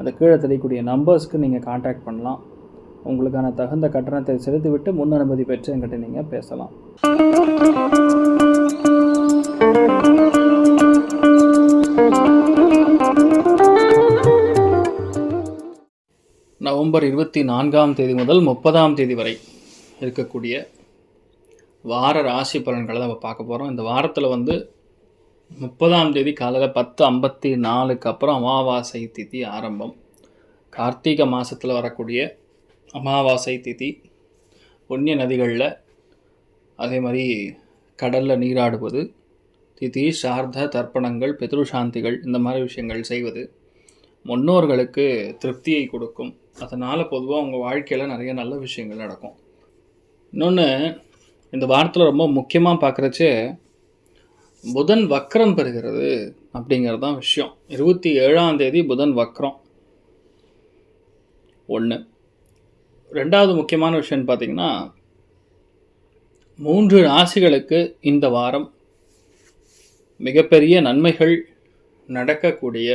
அந்த கீழே தெரியக்கூடிய நம்பர்ஸ்க்கு நீங்கள் காண்டாக்ட் பண்ணலாம். உங்களுக்கான தகுந்த கட்டணத்தை செலுத்திவிட்டு முன் அனுமதி பெற்று என்கிட்ட நீங்கள் பேசலாம். நவம்பர் இருபத்தி நான்காம் தேதி முதல் முப்பதாம் தேதி வரை இருக்கக்கூடிய வார ராசி பலன்களை நம்ம பார்க்க போகிறோம் இந்த வாரத்தில் வந்து முப்பதாம் தேதி காலையில் பத்து ஐம்பத்தி நாலுக்கு அப்புறம் அமாவாசை திதி ஆரம்பம். கார்த்திகை மாதத்தில் வரக்கூடிய அமாவாசை திதி புண்ணிய நதிகளில் அதே மாதிரி கடலில் நீராடுவது திதி சார்த தர்ப்பணங்கள் பித்ருசாந்திகள் இந்த மாதிரி விஷயங்கள் செய்வது முன்னோர்களுக்கு திருப்தியை கொடுக்கும். அதனால் பொதுவாக உங்கள் வாழ்க்கையில் நிறைய நல்ல விஷயங்கள் நடக்கும். இன்னொன்று இந்த வாரத்தில் ரொம்ப முக்கியமாக பார்க்குறச்சு புதன் வக்ரம் பெறுகிறது அப்படிங்கிறது தான் விஷயம். இருபத்தி ஏழாம் தேதி புதன் வக்ரம். ஒன்று ரெண்டாவது முக்கியமான விஷயம்னு பார்த்தீங்கன்னா மூன்று ராசிகளுக்கு இந்த வாரம் மிகப்பெரிய நன்மைகள் நடக்கக்கூடிய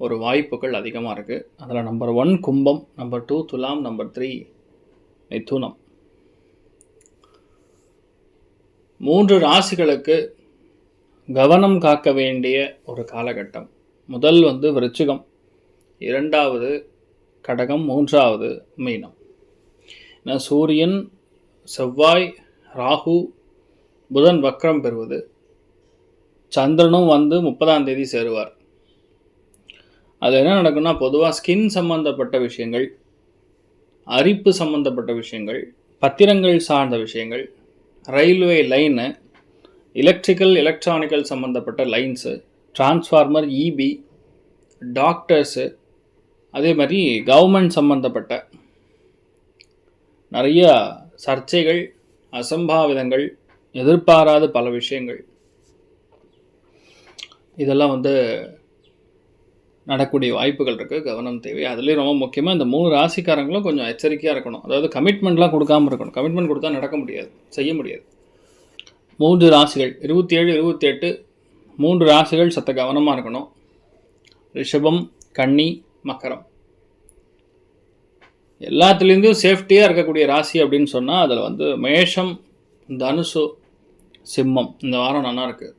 ஒரு வாய்ப்புகள் அதிகமாக இருக்குது அதில் நம்பர் ஒன் கும்பம் நம்பர் டூ துலாம் நம்பர் த்ரீ மிதுனம். மூன்று ராசிகளுக்கு கவனம் காக்க வேண்டிய ஒரு காலகட்டம். முதல் வந்து விருச்சிகம் இரண்டாவது கடகம் மூன்றாவது மீனம். ஏன்னா சூரியன் செவ்வாய் ராகு புதன் வக்ரம் பெறுவது. சந்திரனும் வந்து முப்பதாம் தேதி சேருவார். அது என்ன நடக்கும்னா பொதுவாக ஸ்கின் சம்பந்தப்பட்ட விஷயங்கள் அரிப்பு சம்பந்தப்பட்ட விஷயங்கள் பத்திரங்கள் சார்ந்த விஷயங்கள் ரயில்வே லைனு எலக்ட்ரிக்கல் எலக்ட்ரானிக்கல் சம்மந்தப்பட்ட லைன்ஸு டிரான்ஸ்ஃபார்மர் இபி டாக்டர்ஸு அதே மாதிரி கவர்மெண்ட் சம்மந்தப்பட்ட நிறையா சர்ச்சைகள் அசம்பாவிதங்கள் எதிர்பாராத பல விஷயங்கள். இதெல்லாம் வந்து நடக்கூடிய வாய்ப்புகள் இருக்குது கவனம் தேவை. அதுலேயும் ரொம்ப முக்கியமாக இந்த மூணு ராசிக்காரங்களும் கொஞ்சம் எச்சரிக்கையாக இருக்கணும். அதாவது கமிட்மெண்ட்லாம் கொடுக்காம இருக்கணும். கமிட்மெண்ட் கொடுத்தா நடக்க முடியாது செய்ய முடியாது. மூன்று ராசிகள் இருபத்தி ஏழு இருபத்தி எட்டு மூன்று ராசிகள் சத்த கவனமாக இருக்கணும். ரிஷபம் கன்னி மக்கரம் எல்லாத்துலேருந்தும் சேஃப்டியாக இருக்கக்கூடிய ராசி அப்படின்னு சொன்னால் அதில் வந்து மேஷம் தனுசு சிம்மம். இந்த வாரம் நல்லா இருக்குது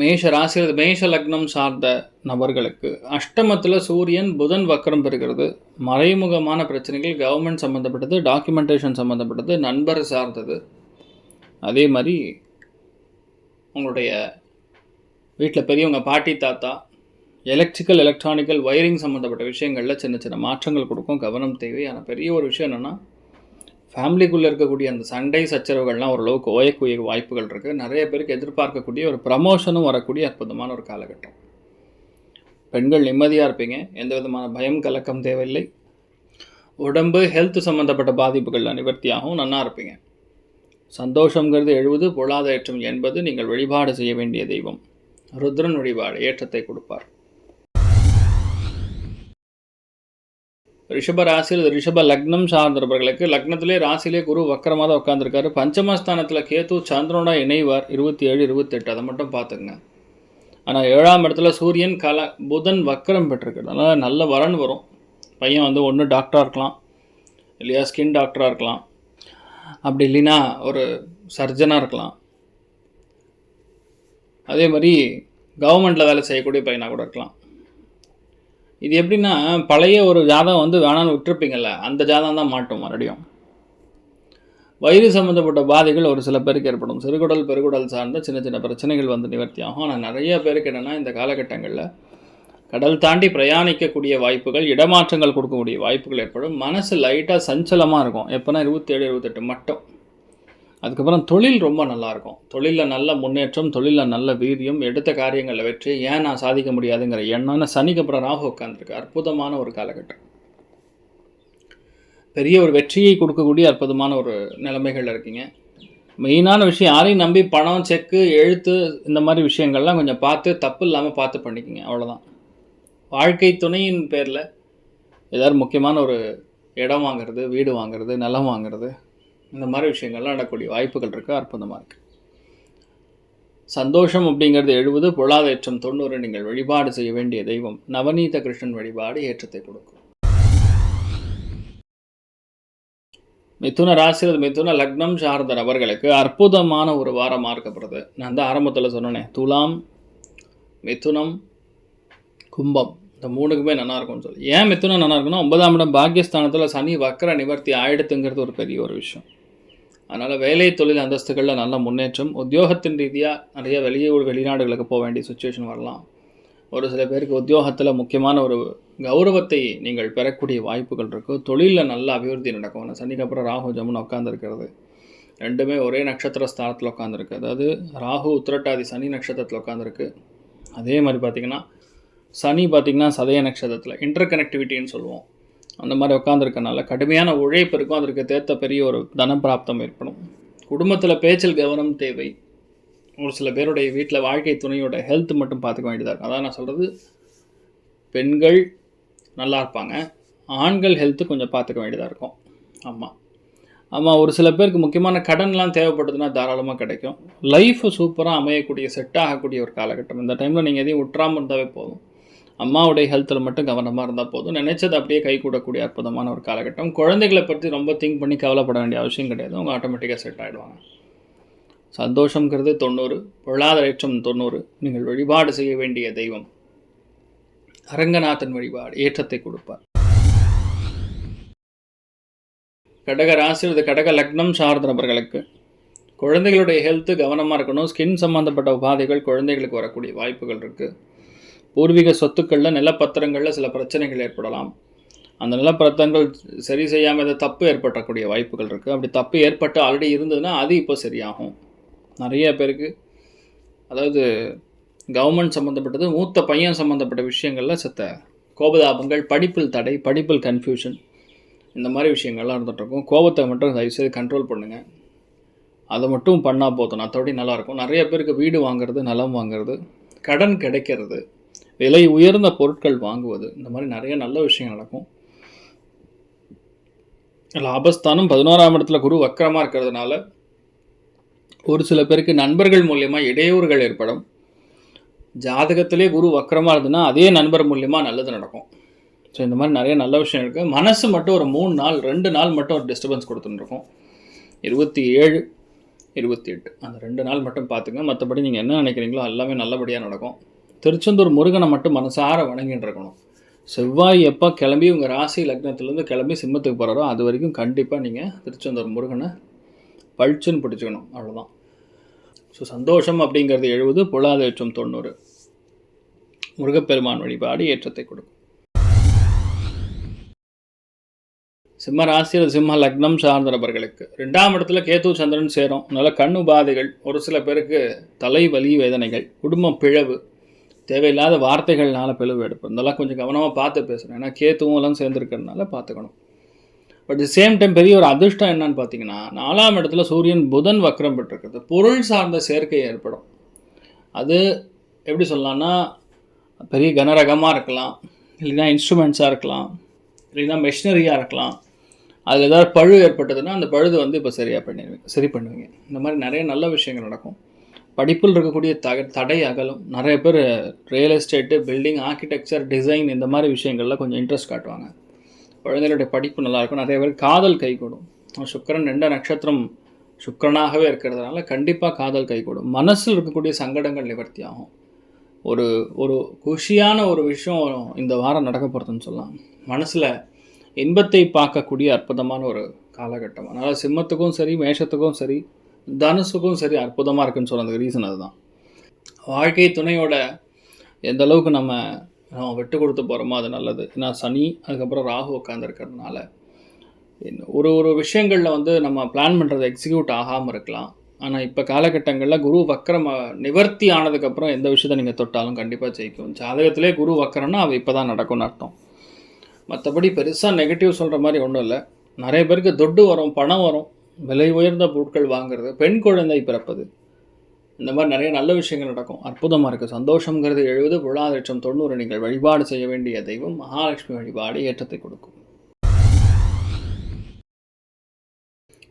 மேஷ ராசியில் மேஷ லக்னம் சார்ந்த நபர்களுக்கு அஷ்டமத்தில் சூரியன் புதன் வக்கரம் பெறுகிறது. மறைமுகமான பிரச்சனைகள் கவர்மெண்ட் சம்மந்தப்பட்டது டாக்குமெண்டேஷன் சம்மந்தப்பட்டது நண்பர் சார்ந்தது. அதே மாதிரி உங்களுடைய வீட்டில் பெரியவங்க பாட்டி தாத்தா எலக்ட்ரிக்கல் எலக்ட்ரானிக்கல் ஒயரிங் சம்மந்தப்பட்ட விஷயங்களில் சின்ன சின்ன மாற்றங்கள் கொடுக்கும். கவனம் தேவை. ஆனால் பெரிய ஒரு விஷயம் என்னென்னா ஃபேமிலிக்குள்ளே இருக்கக்கூடிய அந்த சண்டை சச்சரவுகள்லாம் ஓரளவுக்கு ஓயக்கூடிய வாய்ப்புகள் இருக்குது நிறைய பேருக்கு எதிர்பார்க்கக்கூடிய ஒரு ப்ரமோஷனும் வரக்கூடிய அற்புதமான ஒரு காலகட்டம். பெண்கள் நிம்மதியாக இருப்பீங்க. எந்த விதமான பயம் கலக்கம் தேவையில்லை. உடம்பு ஹெல்த் சம்மந்தப்பட்ட பாதிப்புகள் நிவர்த்தியாகவும் நன்னா இருப்பீங்க. சந்தோஷங்கிறது எழுபது பொருளாதாரம் என்பது நீங்கள் வழிபாடு செய்ய வேண்டிய தெய்வம். ருத்ரன் வழிபாடு ஏற்றத்தை கொடுப்பார். ரிஷப ராசியில் ரிஷப லக்னம் சார்ந்தவர்களுக்கு லக்னத்திலே ராசியிலே குரு வக்கரமாக தான் உட்காந்துருக்காரு பஞ்சமஸ்தானத்தில் கேத்து சந்திரனோட இணைவார். இருபத்தி ஏழு இருபத்தெட்டு. அதை மட்டும் பார்த்துங்க ஆனால் ஏழாம் இடத்துல சூரியன் கல புதன் வக்கரம் பெற்றிருக்கிறதுனால நல்ல வரன் வரும். பையன் வந்து ஒன்று டாக்டராக இருக்கலாம். இல்லையா ஸ்கின் டாக்டராக இருக்கலாம். அப்படி இல்லைன்னா ஒரு சர்ஜனாக இருக்கலாம். அதே மாதிரி கவர்மெண்ட்டில் வேலை செய்யக்கூடிய பையனாக கூட இருக்கலாம். இது எப்படின்னா பழைய ஒரு ஜாதகம் வந்து வேணான்னு விட்டுருப்பீங்கள்ல அந்த ஜாதகம் தான் மாட்டும் மறுபடியும். வயிறு சம்மந்தப்பட்ட பாதைகள் ஒரு சில பேருக்கு ஏற்படும். சிறுகுடல் பெருகுடல் சார்ந்த சின்ன சின்ன பிரச்சனைகள் வந்து நிவர்த்தி ஆகும். ஆனால் நிறைய பேருக்கு என்னென்னா இந்த காலகட்டங்களில் கடல் தாண்டி பிரயாணிக்கக்கூடிய வாய்ப்புகள் இடமாற்றங்கள் கொடுக்கக்கூடிய வாய்ப்புகள் ஏற்படும். மனசு லைட்டாக சஞ்சலமாக இருக்கும். எப்போனா இருபத்தேழு இருபத்தெட்டு மட்டும். அதுக்கப்புறம் தொழில் ரொம்ப நல்லாயிருக்கும். தொழிலில் நல்ல முன்னேற்றம் தொழிலில் நல்ல வீரியம் எடுத்த காரியங்களில் வெற்றி ஏன் நான் சாதிக்க முடியாதுங்கிற எண்ணம்னு சனிக்கு அப்புறம் ராகு உட்காந்துருக்கு அற்புதமான ஒரு காலகட்டம். பெரிய ஒரு வெற்றியை கொடுக்கக்கூடிய அற்புதமான ஒரு நிலைமைகள் இருக்கீங்க. மெயினான விஷயம் யாரையும் நம்பி பணம் செக்கு எழுத்து இந்த மாதிரி விஷயங்கள்லாம் கொஞ்சம் பார்த்து தப்பு இல்லாமல் பார்த்து பண்ணிக்கோங்க அவ்வளோதான் வாழ்க்கை துணையின் பேரில் ஏதாவது முக்கியமான ஒரு இடம் வாங்குறது வீடு வாங்குறது நிலம் வாங்குறது இந்த மாதிரி விஷயங்கள்லாம் நடக்கக்கூடிய வாய்ப்புகள் இருக்குது அற்புதமாக இருக்குது சந்தோஷம் அப்படிங்கிறது எழுபது பொருளாதாரம் தொண்ணூறு நீங்கள் வழிபாடு செய்ய வேண்டிய தெய்வம். நவநீத கிருஷ்ணன் வழிபாடு ஏற்றத்தை கொடுக்கும். மிதுன ராசி மிதுன லக்னம் சார்ந்த நபர்களுக்கு அற்புதமான ஒரு வாரமாக இருக்கப்படுது நான் தான் ஆரம்பத்தில் சொன்னேனே துலாம் மிதுனம் கும்பம். இந்த மூணுக்குமே நல்லாயிருக்கும்னு சொல்லி. ஏன் மிதுனம் நல்லா இருக்குன்னா ஒன்பதாம் இடம் பாக்கியஸ்தானத்தில் சனி வக்கர நிவர்த்தி ஆயிடுத்துங்கிறது ஒரு பெரிய ஒரு விஷயம். அதனால் வேலை தொழில் அந்தஸ்துகளில் நல்ல முன்னேற்றம் உத்தியோகத்தின் ரீதியாக நிறைய வெளியூர் வெளிநாடுகளுக்கு போக வேண்டிய சுச்சுவேஷன் வரலாம். ஒரு சில பேருக்கு உத்தியோகத்தில் முக்கியமான ஒரு கௌரவத்தை நீங்கள் பெறக்கூடிய வாய்ப்புகள் இருக்குது தொழிலில் நல்ல அபிவிருத்தி நடக்கும். ஆனால் சனிக்கு அப்புறம் ராகு ஜமுன் உட்காந்துருக்கிறது ரெண்டுமே ஒரே நட்சத்திர ஸ்தானத்தில் உட்காந்துருக்கு அதாவது ராகு உத்திரட்டாதி சனி நட்சத்திரத்தில் உட்காந்துருக்கு அதே மாதிரி பார்த்திங்கன்னா சனி பார்த்திங்கன்னா சதய நட்சத்திரத்தில் இன்டர் கனெக்டிவிட்டின்னு சொல்லுவோம். அந்த மாதிரி உட்காந்துருக்கனால கடுமையான உழைப்பு இருக்கும். அதற்கு தேர்த்த பெரிய ஒரு தனப்பிராப்தம் ஏற்படும். குடும்பத்தில் பேச்சில் கவனம் தேவை. ஒரு சில பேருடைய வீட்டில் வாழ்க்கை துணையோட ஹெல்த் மட்டும் பார்த்துக்க வேண்டியதாக இருக்கும். அதான் நான் சொல்கிறது பெண்கள் நல்லா இருப்பாங்க. ஆண்கள் ஹெல்த்து கொஞ்சம் பார்த்துக்க வேண்டியதாக இருக்கும். ஆமாம் ஆமாம் ஒரு சில பேருக்கு முக்கியமான கடன்லாம் தேவைப்படுதுன்னா தாராளமாக கிடைக்கும். லைஃப் சூப்பராக அமையக்கூடிய செட் ஆகக்கூடிய ஒரு காலகட்டம். இந்த டைமில் நீங்கள் எதையும் விட்டுறாமல் இருந்தாவே போதும். அம்மாவுடைய ஹெல்த்தில் மட்டும் கவனமாக இருந்தால் போதும். நினைச்சது அப்படியே கை கூடக்கூடிய அற்புதமான ஒரு காலகட்டம். குழந்தைகளை பற்றி ரொம்ப திங்க் பண்ணி கவலைப்பட வேண்டிய அவசியம் கிடையாது. அவங்க ஆட்டோமேட்டிக்காக செட் ஆகிடுவாங்க சந்தோஷங்கிறது தொண்ணூறு பொருளாதாரம் தொண்ணூறு. நீங்கள் வழிபாடு செய்ய வேண்டிய தெய்வம். அரங்கநாதன் வழிபாடு ஏற்றத்தை கொடுப்பார். கடக ராசி அல்லது கடக லக்னம் சார்ந்த நபர்களுக்கு குழந்தைகளுடைய ஹெல்த்து கவனமாக இருக்கணும். ஸ்கின் சம்மந்தப்பட்ட உபாதைகள் குழந்தைகளுக்கு வரக்கூடிய வாய்ப்புகள் இருக்குது பூர்வீக சொத்துக்களில் நிலப்பத்திரங்களில் சில பிரச்சனைகள் ஏற்படலாம். அந்த நிலப்பத்திரங்கள் சரி செய்யாமல் ஏதாவது தப்பு ஏற்படக்கூடிய வாய்ப்புகள் இருக்குது அப்படி தப்பு ஏற்பட்டு ஆல்ரெடி இருந்ததுன்னா அது இப்போ சரியாகும். நிறைய பேருக்கு அதாவது கவர்மெண்ட் சம்மந்தப்பட்டது மூத்த பையன் சம்மந்தப்பட்ட விஷயங்களில் செத்த கோபதாபங்கள் படிப்பில் தடை படிப்பில் கன்ஃபியூஷன் இந்த மாதிரி விஷயங்கள்லாம் இருந்துகிட்ருக்கும் கோபத்தை மட்டும் தயவுசெய்து கண்ட்ரோல் பண்ணுங்கள் அதை மட்டும் பண்ணால் போதும். மற்றபடி நல்லாயிருக்கும் நிறைய பேருக்கு வீடு வாங்குறது நிலம் வாங்குறது கடன் கிடைக்கிறது. விலை உயர்ந்த பொருட்கள் வாங்குவது. இந்த மாதிரி நிறைய நல்ல விஷயம் நடக்கும். லாபஸ்தானம் பதினோராம் இடத்துல குரு வக்கரமாக இருக்கிறதுனால ஒரு சில பேருக்கு நண்பர்கள் மூலியமாக இடையூறுகள் ஏற்படும். ஜாதகத்திலே குரு வக்கரமாக இருந்ததுன்னா அதே நண்பர் மூலியமாக நல்லது நடக்கும். ஸோ இந்த மாதிரி நிறைய நல்ல விஷயம் இருக்குது மனசு மட்டும் ஒரு மூணு நாள் ரெண்டு நாள் மட்டும் ஒரு டிஸ்டர்பன்ஸ் கொடுத்துட்டுருக்கோம் இருபத்தி ஏழு இருபத்தி எட்டு அந்த ரெண்டு நாள் மட்டும் பார்த்துங்க. மற்றபடி நீங்கள் என்ன நினைக்கிறீங்களோ எல்லாமே நல்லபடியாக நடக்கும். திருச்செந்தூர் முருகனை மட்டும் மனசார வணங்கிட்டு இருக்கணும் செவ்வாய் எப்போ கிளம்பி உங்கள் ராசி லக்னத்துலேருந்து கிளம்பி சிம்மத்துக்கு போகிறாரோ அது வரைக்கும் கண்டிப்பாக நீங்கள் திருச்செந்தூர் முருகனை பழிச்சுன்னு பிடிச்சிக்கணும். அவ்வளோதான் ஸோ சந்தோஷம் அப்படிங்கிறது எழுபது பொருளாதாரம் தொண்ணூறு. முருகப்பெருமான் வழிபாடு ஏற்றத்தை கொடுக்கும். சிம்ம ராசியில் சிம்ம லக்னம் சார்ந்த நபர்களுக்கு ரெண்டாம் இடத்துல கேத்து சந்திரன் சேரும். நல்ல கண் உபாதைகள். ஒரு சில பேருக்கு தலைவலி வேதனைகள். குடும்பம் பிழவு தேவையில்லாத வார்த்தைகள்னால பிளவு எடுப்போம். இதெல்லாம் கொஞ்சம் கவனமாக பார்த்து பேசணும். ஏன்னா கேத்துவும் எல்லாம் சேர்ந்துருக்கிறதுனால பார்த்துக்கணும். பட் சேம் டைம் பெரிய ஒரு அதிர்ஷ்டம் என்னன்னு பார்த்தீங்கன்னா நாலாம் இடத்துல சூரியன் புதன் வக்ரம் பெற்றிருக்கிறது. பொருள் சார்ந்த சேர்க்கை ஏற்படும். அது எப்படி சொல்லலாம்னா பெரிய கனரகமாக இருக்கலாம். இல்லைன்னா இன்ஸ்ட்ருமெண்ட்ஸாக இருக்கலாம். இல்லைன்னா மெஷினரியாக இருக்கலாம். அதில் ஏதாவது பழு ஏற்பட்டதுன்னா அந்த பழுது வந்து இப்போ சரியாக பண்ணிடுவீங்க சரி பண்ணுவீங்க. இந்த மாதிரி நிறைய நல்ல விஷயங்கள் நடக்கும். படிப்பில் இருக்கக்கூடிய த தடை அகலும். நிறைய பேர் real estate building architecture design இந்த மாதிரி விஷயங்களில் கொஞ்சம் இன்ட்ரெஸ்ட் காட்டுவாங்க. குழந்தைகளுடைய படிப்பு நல்லாயிருக்கும் நிறைய பேர் காதல் கைகூடும் சுக்கரன் ரெண்டு நட்சத்திரம் சுக்கரனாகவே இருக்கிறதுனால கண்டிப்பாக காதல் கைகூடும் மனசில் இருக்கக்கூடிய சங்கடங்கள் நிவர்த்தி ஆகும். ஒரு ஒரு குஷியான ஒரு விஷயம் இந்த வாரம் நடக்க போகிறதுன்னு சொல்லலாம். மனசில் இன்பத்தை பார்க்கக்கூடிய அற்புதமான ஒரு காலகட்டம். அதனால் சிம்மத்துக்கும் சரி மேஷத்துக்கும் சரி தனுசுக்கும் சரி அற்புதமாக இருக்குன்னு சொன்னதுக்கு ரீசன் அதுதான். வாழ்க்கை துணையோட எந்த அளவுக்கு நம்ம நம்ம விட்டு கொடுத்து போகிறோமோ அது நல்லது. ஏன்னா சனி அதுக்கப்புறம் ராகு உட்காந்துருக்கிறதுனால ஒரு ஒரு விஷயங்களில் வந்து நம்ம பிளான் பண்ணுறது எக்ஸிக்யூட் ஆகாமல் இருக்கலாம். ஆனால் இப்போ காலகட்டங்களில் குரு வக்கரம் நிவர்த்தி ஆனதுக்கப்புறம் எந்த விஷயத்தை நீங்கள் தொட்டாலும் கண்டிப்பாக ஜெயிக்கும். ஜாதகத்திலே குரு வக்கரம்னா அது இப்போ தான் நடக்கும்னு அர்த்தம். மற்றபடி பெருசாக நெகட்டிவ் சொல்கிற மாதிரி ஒன்றும் இல்லை. நிறைய பேருக்கு தொட்டு வரும் பணம் வரும். விலை உயர்ந்த பொருட்கள் வாங்குறது பெண் குழந்தை பிறப்பது. இந்த மாதிரி நிறைய நல்ல விஷயங்கள் நடக்கும். அற்புதமாக இருக்குது சந்தோஷங்கிறது எழுபது பொருளாதாரம் தொண்ணூறு. நீங்கள் வழிபாடு செய்ய வேண்டிய தெய்வம் மகாலட்சுமி வழிபாடு ஏற்றத்தை கொடுக்கும்.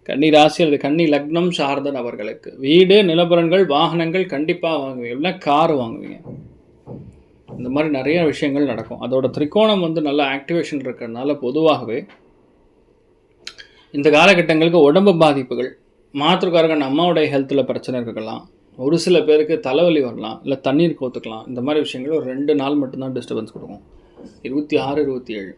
கன்னி ராசி அல்லது கன்னி லக்னம் சார்ந்தன் அவர்களுக்கு. வீடு நிலபுரங்கள் வாகனங்கள் கண்டிப்பாக வாங்குவீங்க. இல்லைன்னா கார் வாங்குவீங்க. இந்த மாதிரி நிறைய விஷயங்கள் நடக்கும். அதோட திரிகோணம் வந்து நல்ல ஆக்டிவேஷன் இருக்கிறதுனால பொதுவாகவே இந்த காலகட்டங்களுக்கு உடம்பு பாதிப்புகள் மாற்றுக்காரங்க அம்மாவுடைய ஹெல்த்தில் பிரச்சனை இருக்கலாம். ஒரு சில பேருக்கு தலைவலி வரலாம் இல்லை தண்ணீர் கோத்துக்கலாம். இந்த மாதிரி விஷயங்கள் ஒரு ரெண்டு நாள் மட்டும்தான் டிஸ்டர்பன்ஸ் கொடுக்கும். இருபத்தி ஆறு இருபத்தி ஏழு.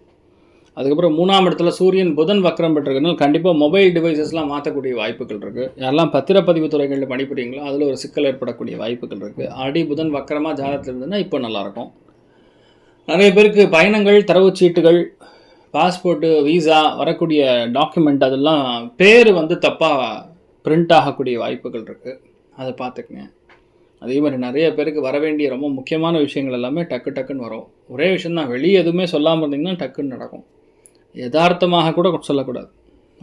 அதுக்கப்புறம் மூணாம் இடத்துல சூரியன் புதன் வக்கரம் பெற்றிருக்கனால கண்டிப்பாக மொபைல் டிவைசஸ்லாம் மாற்றக்கூடிய வாய்ப்புகள் இருக்குது யாரெல்லாம் பத்திரப்பதிவு துறைகளில் பணிபுரியுங்களோ அதில் ஒரு சிக்கல் ஏற்படக்கூடிய வாய்ப்புகள் இருக்குது ஆடி புதன் வக்கரமாக ஜாதகத்தில் இருந்ததுன்னா இப்போ நல்லாயிருக்கும் நிறைய பேருக்கு பயணங்கள் தரவுச்சீட்டுகள் பாஸ்போர்ட்டு வீசா வரக்கூடிய டாக்குமெண்ட் அதெல்லாம் பேர் வந்து தப்பாக பிரிண்ட் ஆகக்கூடிய வாய்ப்புகள் இருக்குது அதை பார்த்துக்குங்க. அதே மாதிரி நிறைய பேருக்கு வர வேண்டிய ரொம்ப முக்கியமான விஷயங்கள் எல்லாமே டக்கு டக்குன்னு வரும். ஒரே விஷயந்தான் வெளியே எதுவுமே சொல்லாமல் இருந்தீங்கன்னா டக்குன்னு நடக்கும். யதார்த்தமாக கூட சொல்லக்கூடாது.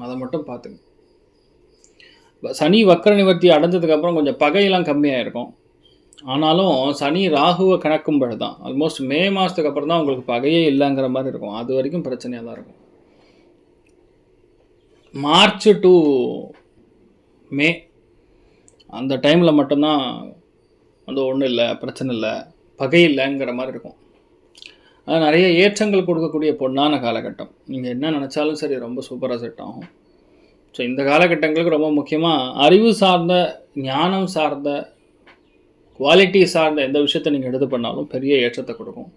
அதை மட்டும் பார்த்துங்க. சனி வக்கர நிவர்த்தி அடைஞ்சதுக்கப்புறம் கொஞ்சம் பகையெல்லாம் கம்மியாக இருக்கும் ஆனாலும் சனி ராகுவை கணக்கும் பொழுது தான் ஆல்மோஸ்ட் மே மாதத்துக்கு அப்புறம் தான் உங்களுக்கு பகையே இல்லைங்கிற மாதிரி இருக்கும். அது வரைக்கும் பிரச்சனையாக தான் இருக்கும். மார்ச் டு மே அந்த டைமில் மட்டும்தான் வந்து ஒன்றும் இல்லை பிரச்சனை இல்லை பகை இல்லைங்கிற மாதிரி இருக்கும். அது நிறைய ஏற்றங்கள் கொடுக்கக்கூடிய பொண்ணான காலகட்டம். நீங்கள் என்ன நினச்சாலும் சரி ரொம்ப சூப்பராக செட் ஆகும். ஸோ இந்த காலகட்டங்களுக்கு ரொம்ப முக்கியமாக அறிவு சார்ந்த ஞானம் சார்ந்த குவாலிட்டி சார்ந்த எந்த விஷயத்தை நீங்கள் எடுத்து பண்ணாலும் பெரிய ஏற்றத்தை கொடுக்கும்.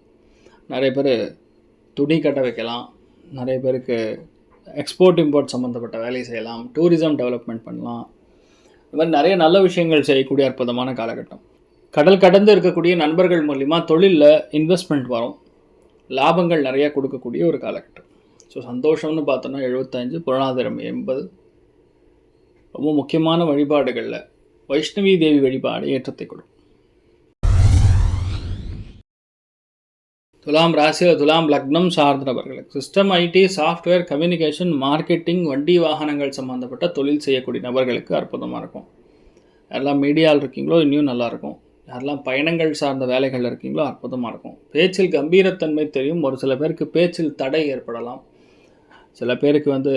நிறைய பேர் துணி கட்ட வைக்கலாம். நிறைய பேருக்கு எக்ஸ்போர்ட் இம்போர்ட் சம்மந்தப்பட்ட வேலை செய்யலாம். டூரிசம் டெவலப்மெண்ட் பண்ணலாம். இது மாதிரி நிறைய நல்ல விஷயங்கள் செய்யக்கூடிய அற்புதமான காலகட்டம். கடல் கடந்து இருக்கக்கூடிய நண்பர்கள் மூலிமா தொழிலில் இன்வெஸ்ட்மெண்ட் வரும். லாபங்கள் நிறையா கொடுக்கக்கூடிய ஒரு காலகட்டம். ஸோ சந்தோஷம்னு பார்த்தோன்னா எழுபத்தஞ்சு பொருளாதாரம் எண்பது. ரொம்ப முக்கியமான வழிபாடுகளில் வைஷ்ணவி தேவி வழிபாடு ஏற்றத்தை கொடுக்கும். துலாம் ராசியில் துலாம் லக்னம் சார்ந்த நபர்களுக்கு system IT software communication marketing வண்டி வாகனங்கள் சம்மந்தப்பட்ட தொழில் செய்யக்கூடிய நபர்களுக்கு அற்புதமாக இருக்கும். யாரெல்லாம் மீடியாவில் இருக்கீங்களோ இன்னும் நல்லாயிருக்கும் யாரெல்லாம் பயணங்கள் சார்ந்த வேலைகள் இருக்கீங்களோ அற்புதமாக இருக்கும். பேச்சில் கம்பீரத்தன்மை தெரியும். ஒரு சில பேருக்கு பேச்சில் தடை ஏற்படலாம். சில பேருக்கு வந்து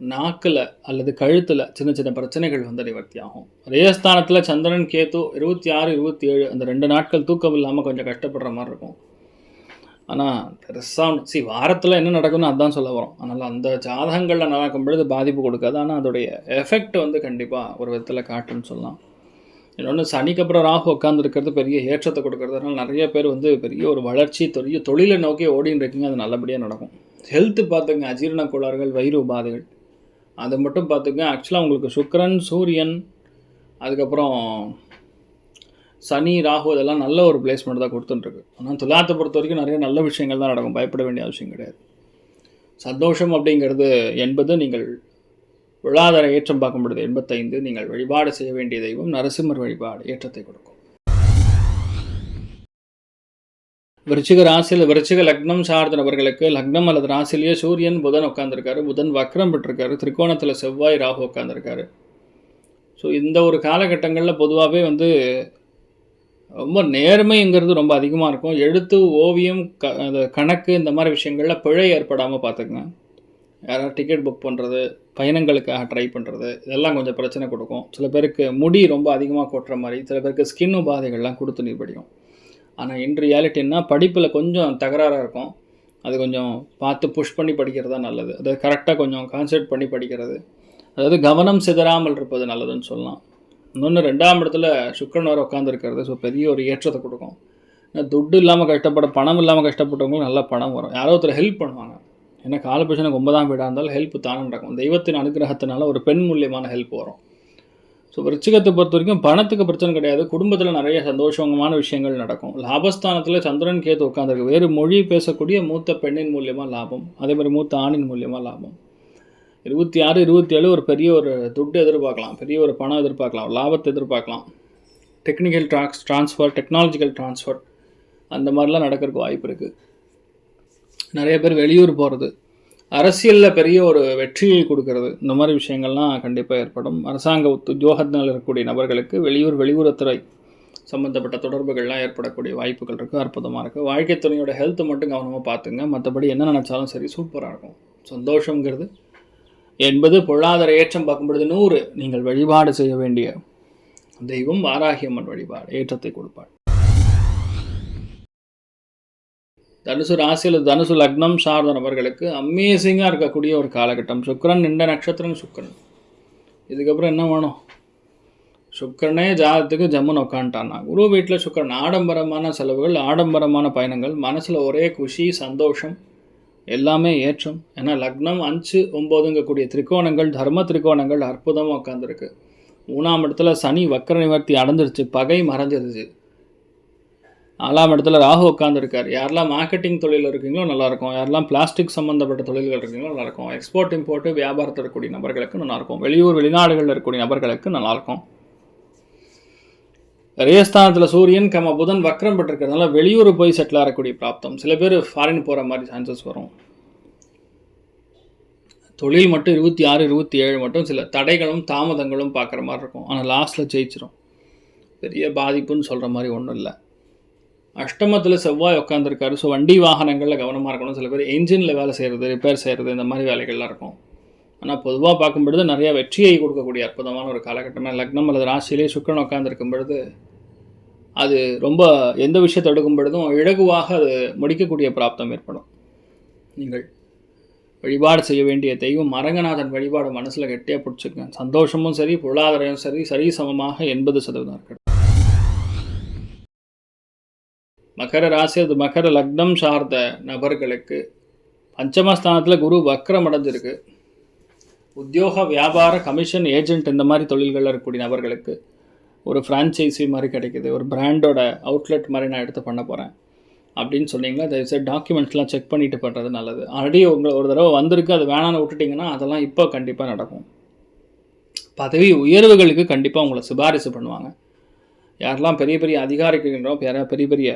நாக்கில் அல்லது கழுத்தில் சின்ன சின்ன பிரச்சனைகள் வந்து நிவர்த்தி ஆகும். ரேஸ்தானத்தில் சந்திரன் கேத்து இருபத்தி ஆறு இருபத்தி ஏழு அந்த ரெண்டு நாட்கள் தூக்கம் இல்லாமல் கொஞ்சம் கஷ்டப்படுற மாதிரி இருக்கும். ஆனால் பெருசாக சி வாரத்தில் என்ன நடக்கும்னு அதான் சொல்ல வரோம். அதனால் அந்த ஜாதகங்களில் நடக்கும் பொழுது பாதிப்பு கொடுக்காது. ஆனால் அதோடைய எஃபெக்ட் வந்து கண்டிப்பாக ஒரு விதத்தில் காட்டுன்னு சொல்லலாம். இன்னொன்று சனிக்கு அப்புறம் ராகு உட்காந்துருக்கிறது பெரிய ஏற்றத்தை கொடுக்கறதுனால நிறைய பேர் வந்து பெரிய ஒரு வளர்ச்சி பெரிய தொழிலை நோக்கி ஓடின்னு இருக்கீங்க. அது நல்லபடியாக நடக்கும். ஹெல்த்து பார்த்துங்க. அஜீரண கோளாறுகள் வயிறு உபாதைகள். அதை மட்டும் பார்த்துங்க. ஆக்சுவலாக உங்களுக்கு சுக்கிரன் சூரியன் அதுக்கப்புறம் சனி ராகு இதெல்லாம் நல்ல ஒரு பிளேஸ்மெண்ட் தான் கொடுத்துட்டுருக்கு. ஆனால் துலாத்தை பொறுத்த வரைக்கும் நிறைய நல்ல விஷயங்கள் தான் நடக்கும். பயப்பட வேண்டிய அவசியம் கிடையாது. சந்தோஷம் அப்படிங்கிறது என்பது நீங்கள் விழாதார ஏற்றம் பார்க்கும் பொழுது எண்பத்தைந்து நீங்கள் வழிபாடு செய்ய வேண்டிய தெய்வம் நரசிம்மர் வழிபாடு ஏற்றத்தை கொடுக்கும். விருச்சிக ராசியில் விருச்சிக லக்னம் சார்ந்த நபர்களுக்கு லக்னம் அல்லது ராசிலேயே சூரியன் புதன் உட்காந்துருக்காரு புதன் வக்ரம் பெற்றிருக்காரு. திரிகோணத்தில் செவ்வாய் ராகு உட்காந்துருக்காரு ஸோ இந்த ஒரு காலகட்டங்களில் பொதுவாகவே வந்து ரொம்ப நேர்மைங்கிறது ரொம்ப அதிகமாக இருக்கும். எழுத்து ஓவியம் க அந்த கணக்கு இந்த மாதிரி விஷயங்களில் பிழை ஏற்படாமல் பார்த்துக்குங்க. யாராவது டிக்கெட் புக் பண்ணுறது பயணங்களுக்காக ட்ரை பண்ணுறது இதெல்லாம் கொஞ்சம் பிரச்சனை கொடுக்கும். சில பேருக்கு முடி ரொம்ப அதிகமாக கொட்டுற மாதிரி சில பேருக்கு ஸ்கின் உபாதைகள்லாம் கொடுத்து நீர்படியும் ஆனால் இன் ரியாலிட்டின்னா படிப்பில் கொஞ்சம் தகராறாக இருக்கும். அது கொஞ்சம் பார்த்து புஷ் பண்ணி படிக்கிறது தான் நல்லது அது கரெக்டாக கொஞ்சம் கான்சென்ட்ரேட் பண்ணி படிக்கிறது. அதாவது கவனம் சிதறாமல் இருப்பது நல்லதுன்னு சொல்லலாம். இன்னொன்று ரெண்டாம் இடத்துல சுக்கரன் வர உட்காந்துருக்கிறது ஸோ பெரிய ஒரு ஏற்றத்தை கொடுக்கும். துட்டு இல்லாமல் கஷ்டப்பட பணம் இல்லாமல் கஷ்டப்பட்டவங்களுக்கு நல்லா பணம் வரும். யாரோ ஒருத்தர் ஹெல்ப் பண்ணுவாங்க. ஏன்னா காலபுருஷனுக்கு ஒன்பதாம் வீடாக இருந்தாலும் ஹெல்ப் தானே நடக்கும். தெய்வத்தின் அனுகிரகத்தினால ஒரு பெண் மூலியமான ஹெல்ப் வரும். ஸோ விருச்சிகத்தை பொறுத்த வரைக்கும் பணத்துக்கு பிரச்சனை கிடையாது. குடும்பத்தில் நிறைய சந்தோஷமான விஷயங்கள் நடக்கும். லாபஸ்தானத்தில் சந்திரன் கேத்து உட்காந்துருக்கு வேறு மொழி பேசக்கூடிய மூத்த பெண்ணின் மூலியமாக லாபம். அதே மாதிரி மூத்த ஆணின் மூலியமாக லாபம். இருபத்தி ஆறு இருபத்தி ஏழு ஒரு பெரிய ஒரு துட்டு எதிர்பார்க்கலாம். பெரிய ஒரு பணம் எதிர்பார்க்கலாம். லாபத்தை எதிர்பார்க்கலாம். Technical trans transfer technological transfer அந்த மாதிரிலாம் நடக்கிறதுக்கு வாய்ப்பு இருக்குது நிறைய பேர் வெளியூர் போகிறது அரசியலில் பெரிய ஒரு வெற்றியை கொடுக்கறது. இந்த மாதிரி விஷயங்கள்லாம் கண்டிப்பாக ஏற்படும். அரசாங்க உத்தியோகத்தினால் இருக்கக்கூடிய நபர்களுக்கு வெளியூர் வெளியுறவுத்துறை சம்மந்தப்பட்ட தொடர்புகள்லாம் ஏற்படக்கூடிய வாய்ப்புகள் இருக்குது அற்புதமாக இருக்குது வாழ்க்கை துணையோட ஹெல்த்தை மட்டும் கவனமாக பார்த்துங்க. மற்றபடி என்ன நினச்சாலும் சரி சூப்பராக இருக்கும். சந்தோஷங்கிறது என்பது பொருளாதார ஏற்றம் பார்க்கும்பொழுது நூறு. நீங்கள் வழிபாடு செய்ய வேண்டிய தெய்வம் வாராகியம்மன் வழிபாடு ஏற்றத்தை கொடுப்பாள் தனுசு ராசியில் தனுசு லக்னம் சார்ந்த நபர்களுக்கு அமேசிங்காக இருக்கக்கூடிய ஒரு காலகட்டம். சுக்கரன் நின்ற நட்சத்திரம் சுக்கிரன். இதுக்கப்புறம் என்ன வேணும்? சுக்கரனே ஜாதத்துக்கு ஜம்முன் உட்காந்துட்டான்னா குரு வீட்டில் சுக்கிரன் ஆடம்பரமான செலவுகள் ஆடம்பரமான பயணங்கள் மனசில் ஒரே குஷி சந்தோஷம். எல்லாமே ஏற்றம். ஏன்னா லக்னம் அஞ்சு ஒம்போதுங்கக்கூடிய திரிகோணங்கள் தர்ம திரிகோணங்கள் அற்புதமாக உட்காந்துருக்கு மூணாம் இடத்துல சனி வக்கர நிவர்த்தி அடைஞ்சிருச்சு பகை மறைஞ்சிருச்சு. நாலாம் இடத்துல ராகு உட்காந்துருக்கார் யாரெல்லாம் மார்க்கெட்டிங் தொழில் இருக்கீங்களோ நல்லாயிருக்கும். யாரெல்லாம் பிளாஸ்டிக் சம்மந்தப்பட்ட தொழில்கள் இருக்கீங்களோ நல்லாயிருக்கும். எக்ஸ்போர்ட் இம்போர்ட்டு வியாபாரத்தில் இருக்கக்கூடிய நபர்களுக்கு நல்லாயிருக்கும். வெளியூர் வெளிநாடுகளில் இருக்கக்கூடிய நபர்களுக்கு நல்லாயிருக்கும். ரேஸ்தானத்தில் சூரியன் கம புதன் வக்ரம் பெற்றிருக்கிறதுனால வெளியூர் போய் செட்டில் ஆகக்கூடிய பிராப்தம். சில பேர் ஃபாரின் போகிற மாதிரி சான்சஸ் வரும். தொழில் மட்டும் இருபத்தி ஆறு இருபத்தி ஏழு மட்டும் சில தடைகளும் தாமதங்களும் பார்க்குற மாதிரி இருக்கும். ஆனால் லாஸ்ட்டில் ஜெயிச்சிரும். பெரிய பாதிப்புன்னு சொல்கிற மாதிரி ஒன்றும் இல்லை. அஷ்டமத்தில் செவ்வாய் உட்காந்துருக்காரு ஸோ வண்டி வாகனங்களில் கவனமாக இருக்கணும். சில பேர் என்ஜினில் வேலை செய்கிறது ரிப்பேர் செய்கிறது இந்த மாதிரி வேலைகள்லாம் இருக்கும். ஆனால் பொதுவாக பார்க்கும் பொழுது நிறையா வெற்றியை கொடுக்கக்கூடிய அற்புதமான ஒரு காலகட்டமாக லக்னம் அல்லது ராசியிலே சுக்கரன் உட்காந்துருக்கும் பொழுது அது ரொம்ப எந்த விஷயத்தை எடுக்கும் பொழுதும் இலகுவாக அது முடிக்கக்கூடிய பிராப்தம் ஏற்படும். நீங்கள் வழிபாடு செய்ய வேண்டிய தெய்வம் மரங்கநாதன் வழிபாடு மனசில் கெட்டியாக பிடிச்சிருக்கேன் சந்தோஷமும் சரி பொருளாதாரமும் சரி சரி சமமாக எண்பது சதவீதம் இருக்கட்டும். மகர ராசி அது மகர லக்னம் சார்ந்த நபர்களுக்கு பஞ்சமஸ்தானத்தில் குரு வக்ரம் அடைஞ்சிருக்கு. உத்தியோக வியாபார கமிஷன் ஏஜென்ட் இந்த மாதிரி தொழில்களில் இருக்கக்கூடிய நபர்களுக்கு ஒரு ஃப்ரான்ச்சைஸி மாதிரி கிடைக்குது. ஒரு பிராண்டோட அவுட்லெட் மாதிரி நான் எடுத்து பண்ண போகிறேன் அப்படின்னு சொன்னீங்களா? தயவுசெய்து டாக்குமெண்ட்ஸ்லாம் செக் பண்ணிட்டு பண்ணுறது நல்லது. ஆல்ரெடி உங்களை ஒரு தடவை வந்திருக்கு அது வேணான்னு விட்டுட்டிங்கன்னா அதெல்லாம் இப்போ கண்டிப்பாக நடக்கும். பதவி உயர்வுகளுக்கு கண்டிப்பாக உங்களை சிபாரிசு பண்ணுவாங்க. யாரெல்லாம் பெரிய பெரிய அதிகாரிகளோ யாராவது பெரிய பெரிய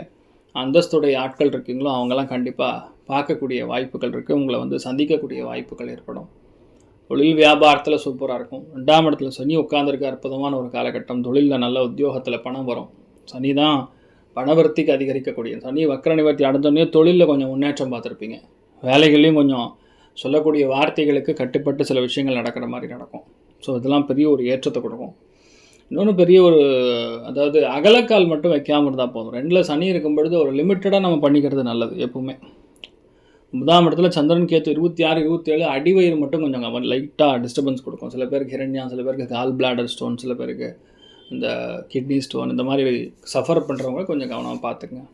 அந்தஸ்துடைய ஆட்கள் இருக்கீங்களோ அவங்கெல்லாம் கண்டிப்பாக பார்க்கக்கூடிய வாய்ப்புகள் இருக்குது உங்களை வந்து சந்திக்கக்கூடிய வாய்ப்புகள் ஏற்படும். தொழில் வியாபாரத்தில் சூப்பராக இருக்கும். ரெண்டாம் இடத்துல சனி உட்காந்துருக்க அற்புதமான ஒரு காலகட்டம். தொழிலில் நல்ல உத்தியோகத்தில் பணம் வரும். சனி தான் பணவர்த்திக்கு அதிகரிக்கக்கூடிய. சனி வக்கர நிவர்த்தி அடைஞ்சோடனே தொழிலில் கொஞ்சம் முன்னேற்றம் பார்த்துருப்பீங்க. வேலைகள்லையும் கொஞ்சம் சொல்லக்கூடிய வார்த்தைகளுக்கு கட்டுப்பட்டு சில விஷயங்கள் நடக்கிற மாதிரி நடக்கும். ஸோ இதெல்லாம் பெரிய ஒரு ஏற்றத்தை கொடுக்கும். இன்னொன்று பெரிய ஒரு அதாவது அகலக்கால் மட்டும் வைக்காமல் இருந்தால் போதும். ரெண்டில் சனி இருக்கும் பொழுது ஒரு லிமிட்டடாக நம்ம பண்ணிக்கிறது நல்லது எப்பவுமே. முதலாம் இடத்துல சந்திரன் கேத்து இருபத்தி ஆறு இருபத்தேழு அடிவயிறு மட்டும் கொஞ்சம் லைட்டாக டிஸ்டர்பன்ஸ் கொடுக்கும். சில பேருக்கு ஹிரண்யா சில பேருக்கு கால் பிளாடர் ஸ்டோன் சில பேருக்கு இந்த கிட்னி ஸ்டோன் இந்த மாதிரி சஃபர் பண்ணுறவங்க கொஞ்சம் கவனமாக பார்த்துக்குங்க.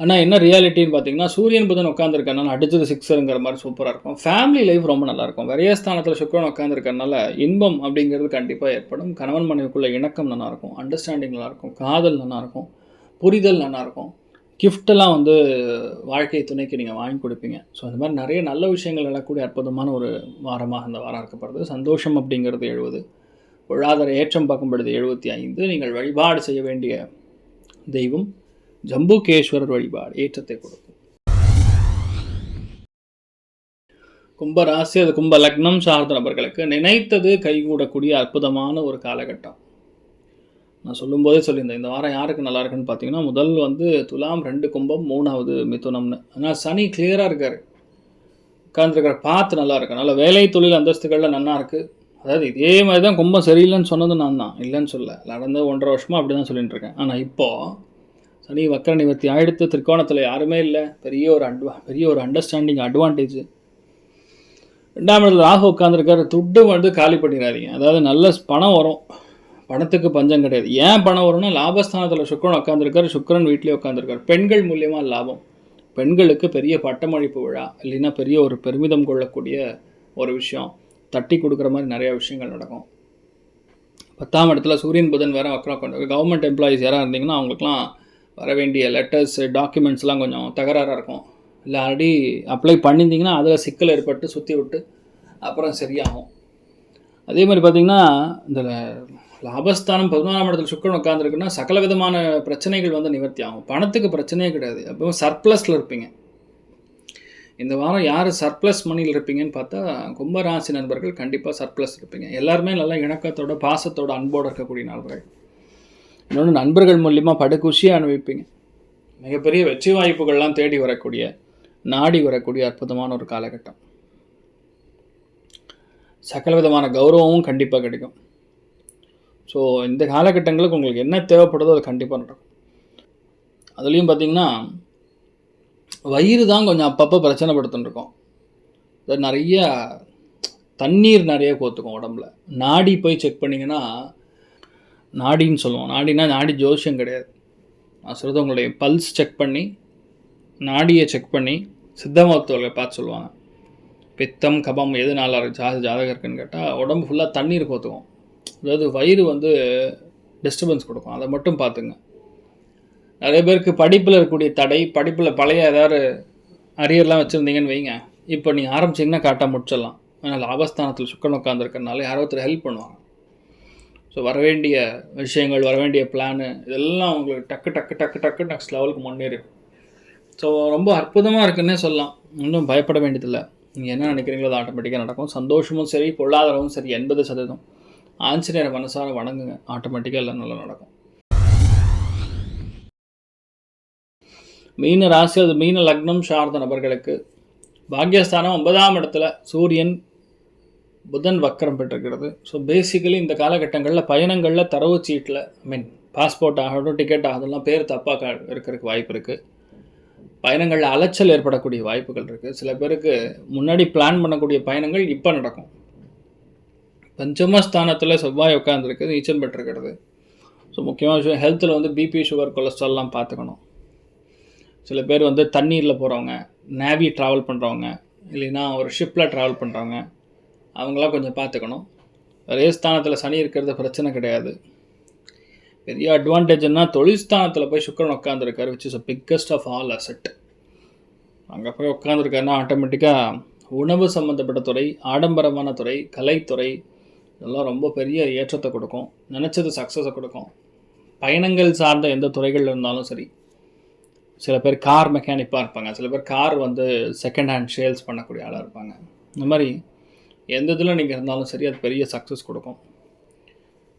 ஆனால் என்ன ரியாலிட்டின்னு பார்த்தீங்கன்னா சூரியன் புதன் உட்காந்துருக்கனால அடுத்தது சிக்ஸருங்கிற மாதிரி சூப்பராக இருக்கும். ஃபேமிலி லைஃப் ரொம்ப நல்லாயிருக்கும் விரயஸ்தானத்தில் சுக்கரன் உட்காந்துருக்கனால இன்பம் அப்படிங்கிறது கண்டிப்பாக ஏற்படும். கணவன் மனைவிக்குள்ள இணக்கம் நல்லாயிருக்கும் அண்டர்ஸ்டாண்டிங் நல்லாயிருக்கும் காதல் நல்லாயிருக்கும் புரிதல் நல்லாயிருக்கும் கிஃப்டெல்லாம் வந்து வாழ்க்கை துணைக்கு நீங்கள் வாங்கி கொடுப்பீங்க. ஸோ அந்த மாதிரி நிறைய நல்ல விஷயங்கள் நடக்கக்கூடிய அற்புதமான ஒரு வாரமாக அந்த வாரம் இருக்கப்படுது சந்தோஷம் அப்படிங்கிறது எழுபது. பொருளாதார ஏற்றம் பார்க்கும் பொழுது எழுபத்தி ஐந்து. நீங்கள் வழிபாடு செய்ய வேண்டிய தெய்வம் ஜம்புகேஸ்வரர் வழிபாடு ஏற்றத்தை கொடுக்கும். கும்ப ராசி அது கும்ப லக்னம் சார்ந்த நபர்களுக்கு நினைத்தது கைகூடக்கூடிய அற்புதமான ஒரு காலகட்டம். நான் சொல்லும்போதே சொல்லியிருந்தேன் இந்த வாரம் யாருக்கு நல்லா இருக்குன்னு பார்த்தீங்கன்னா முதல் வந்து துலாம் ரெண்டு கும்பம் மூணாவது மிதுனம்னு. ஆனால் சனி கிளியராக இருக்கார். உட்காந்துருக்கிற பார்த்து நல்லா இருக்கு. அதனால் வேலை தொழில் அந்தஸ்துகளில் நல்லா இருக்குது அதாவது இதே மாதிரி தான் கும்பம் சரியில்லைன்னு சொன்னது நான் தான். இல்லைன்னு சொல்ல நடந்த ஒன்றரை வருஷமாக அப்படி தான் சொல்லிட்டு இருக்கேன். ஆனால் இப்போது சனி வக்கர நிவர்த்தி ஆயிடுத்து திரிகோணத்தில் யாருமே இல்லை. பெரிய ஒரு அட்வா பெரிய ஒரு அண்டர்ஸ்டாண்டிங் அட்வான்டேஜ் ரெண்டாம் இடத்துல ராகு உட்காந்துருக்காரு துட்டு வந்து காலி பண்ணிடாதீங்க. அதாவது நல்ல பணம் வரும். பணத்துக்கு பஞ்சம் கிடையாது. ஏன் பணம் வரும்னா லாபஸ்தானத்தில் சுக்கரன் உட்காந்துருக்காரு சுக்கரன் வீட்லேயே உட்காந்துருக்காரு பெண்கள் மூலியமாக லாபம். பெண்களுக்கு பெரிய பட்டமளிப்பு விழா இல்லைன்னா பெரிய ஒரு பெருமிதம் கொள்ளக்கூடிய ஒரு விஷயம். தட்டி கொடுக்குற மாதிரி நிறையா விஷயங்கள் நடக்கும். பத்தாம் இடத்துல சூரியன் புதன் வேறு வக்கரம் கொண்டு கவர்மெண்ட் எம்ப்ளாயீஸ் யாராக இருந்தீங்கன்னா அவங்களுக்குலாம் வர வேண்டிய லெட்டர்ஸ் டாக்குமெண்ட்ஸ்லாம் கொஞ்சம் தகராறாக இருக்கும். இல்லை ஆல்ரெடி அப்ளை பண்ணியிருந்தீங்கன்னா அதில் சிக்கல் ஏற்பட்டு சுற்றி விட்டு அப்புறம் சரியாகும். அதே மாதிரி பார்த்திங்கன்னா இந்த லாபஸ்தானம் பதினோராம் இடத்துல சுக்கரன் உட்காந்துருக்குன்னா சகல விதமான பிரச்சனைகள் வந்து நிவர்த்தி ஆகும். பணத்துக்கு பிரச்சனையே கிடையாது. அப்போ சர்ப்ளஸில் இருப்பீங்க. இந்த வாரம் யார் சர்ப்ளஸ் மணியில் இருப்பீங்கன்னு பார்த்தா கும்பராசி நண்பர்கள் கண்டிப்பாக சர்ப்ளஸ் இருப்பீங்க. எல்லாருமே நல்லா இணக்கத்தோட பாசத்தோட அன்போடு இருக்கக்கூடிய நண்பர்கள். இன்னொன்று நண்பர்கள் மூலியமாக படுகுஷியாக அனுபவிப்பீங்க. மிகப்பெரிய வெற்றி வாய்ப்புகள்லாம் தேடி வரக்கூடிய நாடி வரக்கூடிய அற்புதமான ஒரு காலகட்டம். சகல விதமான கௌரவமும் கண்டிப்பாக கிடைக்கும். ஸோ இந்த காலகட்டங்களுக்கு உங்களுக்கு என்ன தேவைப்படுதோ அது கண்டிப்பாக நடக்கும். அதுலேயும் பார்த்தீங்கன்னா வயிறு தான் கொஞ்சம் அப்பப்போ பிரச்சனை படுத்துட்டுருக்கோம் அது நிறைய தண்ணீர் நிறைய கோத்துக்கும் உடம்புல. நாடி போய் செக் பண்ணிங்கன்னா நாடின்னு சொல்லுவோம். நாடினா நாடி ஜோசியம் கிடையாது. நான் சொல்கிறது உங்களுடைய பல்ஸ் செக் பண்ணி நாடியை செக் பண்ணி சித்த மருத்துவர்களை பார்த்து சொல்லுவாங்க. பித்தம் கபம் எது நல்லா இருக்கு ஜாத ஜாதகம் இருக்குன்னு கேட்டால் உடம்பு ஃபுல்லாக தண்ணீர் கோத்துக்கும். அதாவது வயிறு வந்து டிஸ்டர்பன்ஸ் கொடுக்கும். அதை மட்டும் பார்த்துங்க. நிறைய பேருக்கு படிப்பில் இருக்கக்கூடிய தடை படிப்பில் பழைய ஏதாவது அரியர்லாம் வச்சுருந்தீங்கன்னு வைங்க. இப்போ நீங்கள் ஆரம்பிச்சிங்கன்னா கரெக்டாக முடிச்சிடலாம். ஆனால் லாபஸ்தானத்தில் சுக்கன் உட்காந்துருக்கறனால யாரோ ஒருத்தர் ஹெல்ப் பண்ணுவாங்க. ஸோ வரவேண்டிய விஷயங்கள் வரவேண்டிய பிளானு இதெல்லாம் உங்களுக்கு டக்கு டக்கு டக்கு டக்கு நெக்ஸ்ட் லெவலுக்கு முன்னேறும் ஸோ ரொம்ப அற்புதமாக இருக்குன்னே சொல்லலாம். ஒன்றும் பயப்பட வேண்டியதில்லை. நீங்கள் என்ன நினைக்கிறீங்களோ அது ஆட்டோமேட்டிக்காக நடக்கும். சந்தோஷமும் சரி பொருளாதாரமும் சரி எண்பது சதவீதம். ஆஞ்சநேயரை மனசார வணங்குங்க. ஆட்டோமேட்டிக்காக எல்லாம் நல்லா நடக்கும். மீன ராசி அது மீன லக்னம் சார்ந்த நபர்களுக்கு பாக்யஸ்தானம் ஒன்பதாம் இடத்துல சூரியன் புதன் வக்கரம் பெற்றிருக்கிறது. ஸோ பேசிக்கலி இந்த காலகட்டங்களில் பயணங்களில் தரவு சீட்டில் ஐ மீன் பாஸ்போர்ட் ஆகட்டும் டிக்கெட் ஆகட்டும் பேர் தப்பாக இருக்கிறதுக்கு வாய்ப்பு இருக்குது பயணங்களில் அலைச்சல் ஏற்படக்கூடிய வாய்ப்புகள் இருக்குது சில பேருக்கு முன்னாடி பிளான் பண்ணக்கூடிய பயணங்கள் இப்போ நடக்கும். பஞ்சமஸ்தானத்தில் செவ்வாய் உட்காந்துருக்கு நீச்சம் பெற்றுக்கிறது ஸோ முக்கியமான விஷயம் ஹெல்த்தில் வந்து பிபி சுகர் கொலஸ்ட்ரால்லாம் பார்த்துக்கணும். சில பேர் வந்து தண்ணீரில் போகிறவங்க நேவி ட்ராவல் பண்ணுறவங்க இல்லைன்னா ஒரு ஷிப்பில் ட்ராவல் பண்ணுறவங்க அவங்களாம் கொஞ்சம் பார்த்துக்கணும். ரேஸ்தானத்தில் சனி இருக்கிறது பிரச்சனை கிடையாது. பெரிய அட்வான்டேஜ்னா தொழில்ஸ்தானத்தில் போய் சுக்கரன் உட்காந்துருக்காரு which is a biggest of all asset அங்கே போய் உட்காந்துருக்காருன்னா ஆட்டோமேட்டிக்காக உணவு சம்மந்தப்பட்ட துறை ஆடம்பரமான துறை கலைத்துறை இதெல்லாம் ரொம்ப பெரிய ஏற்றத்தை கொடுக்கும். நினச்சது சக்ஸஸை கொடுக்கும். பயணங்கள் சார்ந்த எந்த துறைகளில் இருந்தாலும் சரி சில பேர் கார் மெக்கானிக்காக இருப்பாங்க. சில பேர் கார் வந்து செகண்ட் ஹேண்ட் சேல்ஸ் பண்ணக்கூடிய ஆளாக இருப்பாங்க. இந்த மாதிரி எந்த இதில் நீங்கள் இருந்தாலும் சரி அது பெரிய சக்ஸஸ் கொடுக்கும்.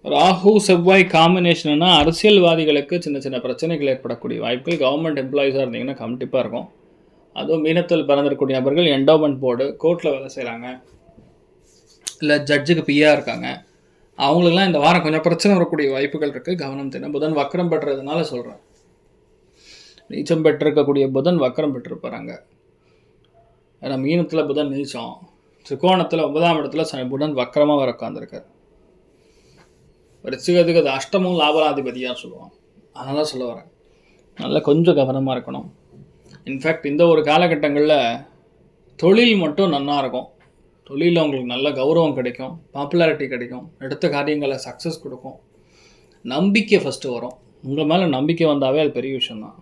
ராகு செவ்வாய் காம்பினேஷன்னா அரசியல்வாதிகளுக்கு சின்ன சின்ன பிரச்சனைகள் ஏற்படக்கூடிய வாய்ப்புகள். கவர்மெண்ட் எம்ப்ளாயீஸாக இருந்தீங்கன்னா கண்டிப்பாக இருக்கும். அதுவும் மீனத்தில் பிறந்திருக்கக்கூடிய நபர்கள் என்டோமெண்ட் போர்டு கோர்ட்டில் வேலை செய்கிறாங்க இல்லை ஜட்ஜுக்கு பியாக இருக்காங்க. அவங்களுக்குலாம் இந்த வாரம் கொஞ்சம் பிரச்சனை வரக்கூடிய வாய்ப்புகள் இருக்குது கவனம் தேவை புதன் வக்கரம் பெற்றதுனால சொல்கிறேன் நீச்சம் பெற்றிருக்கக்கூடிய புதன் வக்கரம் பெற்றிருப்பாங்க ஏன்னா மீனத்தில் புதன் நீச்சம். திரிகோணத்தில் ஒன்பதாம் இடத்துல சனி புதன் வக்கரமாக வர உட்காந்துருக்கார் ரிச்சிகத்துக்கு அது அஷ்டமும் லாபலாதிபதியாக சொல்லுவான் அதனால் சொல்ல வரேன். நல்லா கொஞ்சம் கவனமாக இருக்கணும். இன்ஃபேக்ட் இந்த ஒரு காலகட்டங்களில் தொழில் மட்டும் நன்னா இருக்கும். தொழிலில் உங்களுக்கு நல்ல கௌரவம் கிடைக்கும் பாப்புலாரிட்டி கிடைக்கும் எடுத்த காரியங்களை சக்ஸஸ் கொடுக்கும். நம்பிக்கை ஃபஸ்ட்டு வரும். உங்கள் மேலே நம்பிக்கை வந்தாவே அது பெரிய விஷயந்தான்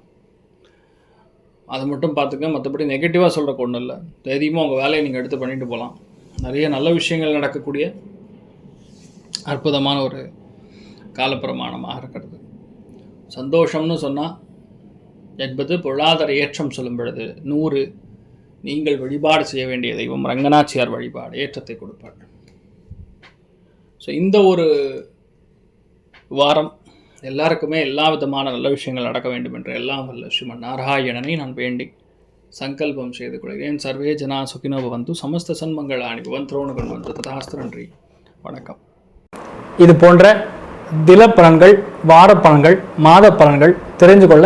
அதை மட்டும் பார்த்துக்க மற்றபடி நெகட்டிவாக சொல்கிறக்கு ஒன்றும் இல்லை. தைரியமாக உங்கள் வேலையை நீங்கள் எடுத்து பண்ணிட்டு போகலாம் நிறைய நல்ல விஷயங்கள் நடக்கக்கூடிய அற்புதமான ஒரு காலப்பிரமாணமாக இருக்கிறது. சந்தோஷம்னு சொன்னால் என்பது பொருளாதார ஏற்றம் சொல்லும் பொழுது நூறு நீங்கள் வழிபாடு செய்ய வேண்டிய தெய்வம் ரங்கநாச்சியார் வழிபாடு ஏற்றத்தை கொடுப்பார் ஸோ இந்த ஒரு வாரம் எல்லாருக்குமே எல்லா விதமான நல்ல விஷயங்கள் நடக்க வேண்டும் என்று எல்லாம் வல்ல ஸ்ரீமன் நாராயணனை நான் வேண்டி சங்கல்பம் செய்து கொள்கிறேன். சர்வே ஜனா சுகினோ பவந்து சமஸ்த சன்மங்களாணி பவன் துரோணுகன் வந்து ததாஸ்து நன்றி. வணக்கம். இது போன்ற தில பலன்கள் வார பலன்கள் மாத பலன்கள் தெரிஞ்சு கொள்ள